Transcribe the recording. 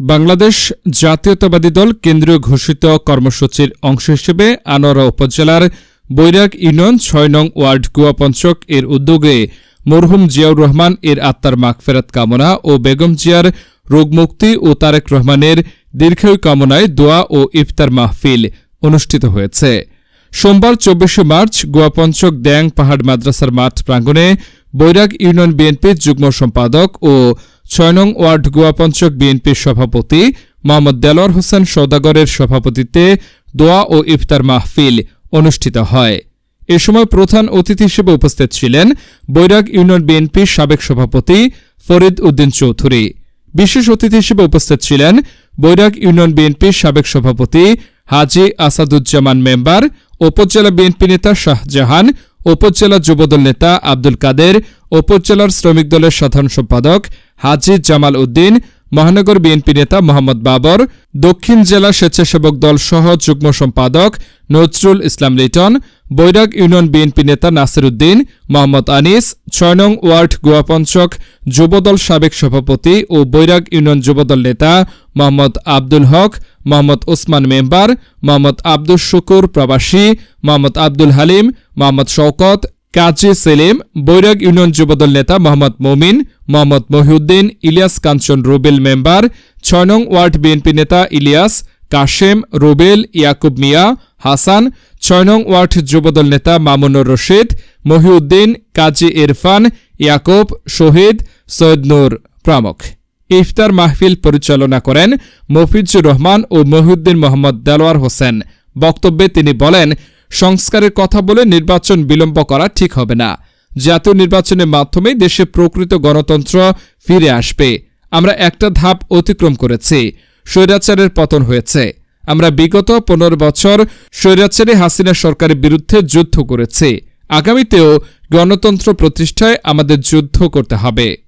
বাংলাদেশ জাতীয়তাবাদী দল কেন্দ্রীয় ঘোষিত কর্মসূচির অংশ হিসেবে আনোয়ারা উপজেলার বৈরাগ ইউনিয়ন ছয় নং ওয়ার্ড গুয়াপঞ্চক এর উদ্যোগে মরহুম জিয়াউর রহমান, এর আত্মার মাগফেরাত কামনা ও বেগম জিয়ার রোগমুক্তি ও তারেক রহমানের দীর্ঘায়ু কামনায় দোয়া ও ইফতার মাহফিল অনুষ্ঠিত হয়েছে। সোমবার চব্বিশে মার্চ গোয়াপঞ্চক দ্যাং পাহাড় মাদ্রাসার মাঠ প্রাঙ্গণে বৈরাগ ইউনিয়ন বিএনপির যুগ্ম সম্পাদক ও ছয় নং ওয়ার্ড গোয়াপঞ্চক বিএনপির সভাপতি মোহাম্মদ দেলোয়ার হোসেন সৌদাগরের সভাপতিত্বে দোয়া ও ইফতার মাহফিল অনুষ্ঠিত হয়। এ সময় প্রধান অতিথি হিসেবে উপস্থিত ছিলেন বৈরাগ ইউনিয়ন বিএনপির সাবেক সভাপতি ফরিদ উদ্দিন চৌধুরী। বিশেষ অতিথি হিসেবে উপস্থিত ছিলেন বৈরাগ ইউনিয়ন বিএনপির সাবেক সভাপতি হাজি আসাদুজ্জামান মেম্বার, উপজেলা বিএনপি নেতা শাহজাহান, উপজেলা যুবদল নেতা আব্দুল কাদের, উপজেলার শ্রমিক দলের সাধারণ সম্পাদক হাজি জামাল উদ্দিন, মহানগর বিএনপি নেতা মোহাম্মদ বাবর, দক্ষিণ জেলা স্বেচ্ছাসেবক দল সহ যুগ্ম সম্পাদক নজরুল ইসলাম লিটন, বৈরাগ ইউনিয়ন বিএনপি নেতা নাসির উদ্দিন, মোহাম্মদ আনিস, ছয় নং ওয়ার্ড গোয়াপঞ্চক যুবদল সাবেক সভাপতি ও বৈরাগ ইউনিয়ন যুবদল নেতা মোহাম্মদ আব্দুল হক, মোহাম্মদ ওসমান মেম্বার, মোহাম্মদ আব্দুল শুকুর প্রবাসী, মোহাম্মদ আব্দুল হালিম, মোহাম্মদ শওকত কাজী সেলিম, বৈরাগ ইউনিয়ন যুবদল নেতা মোহাম্মদ মমিন, মোহাম্মদ মহিউদ্দিন, ইলিয়াস কাঞ্চন রুবেল মেম্বার, ছয় নং ওয়ার্ড বিএনপি নেতা ইলিয়াস, কাশেম, রুবেল, ইয়াকুব মিয়া, হাসান, ছয় নং ওয়ার্ড যুবদল নেতা মামুনুর রশিদ, মহিউদ্দিন, কাজী ইরফান, ইয়াকুব, শহীদ, সৈয়দ নূর প্রমুখ ইফতার মাহফিল পরিচালনা করেন মফিজুর রহমান ও মহিউদ্দিন মোহাম্মদ দেলোয়ার হোসেন। বক্তব্যে তিনি বলেন সংস্কারের কথা বলে নির্বাচন বিলম্ব করা ঠিক হবে না। জাতীয় নির্বাচনের মাধ্যমেই দেশে প্রকৃত গণতন্ত্র ফিরে আসবে। আমরা একটা ধাপ অতিক্রম করেছি। স্বৈরাচারের পতন হয়েছে। আমরা বিগত পনেরো বছর স্বৈরাচারী হাসিনা সরকারের বিরুদ্ধে যুদ্ধ করেছি। আগামীতেও গণতন্ত্র প্রতিষ্ঠায় আমাদের যুদ্ধ করতে হবে।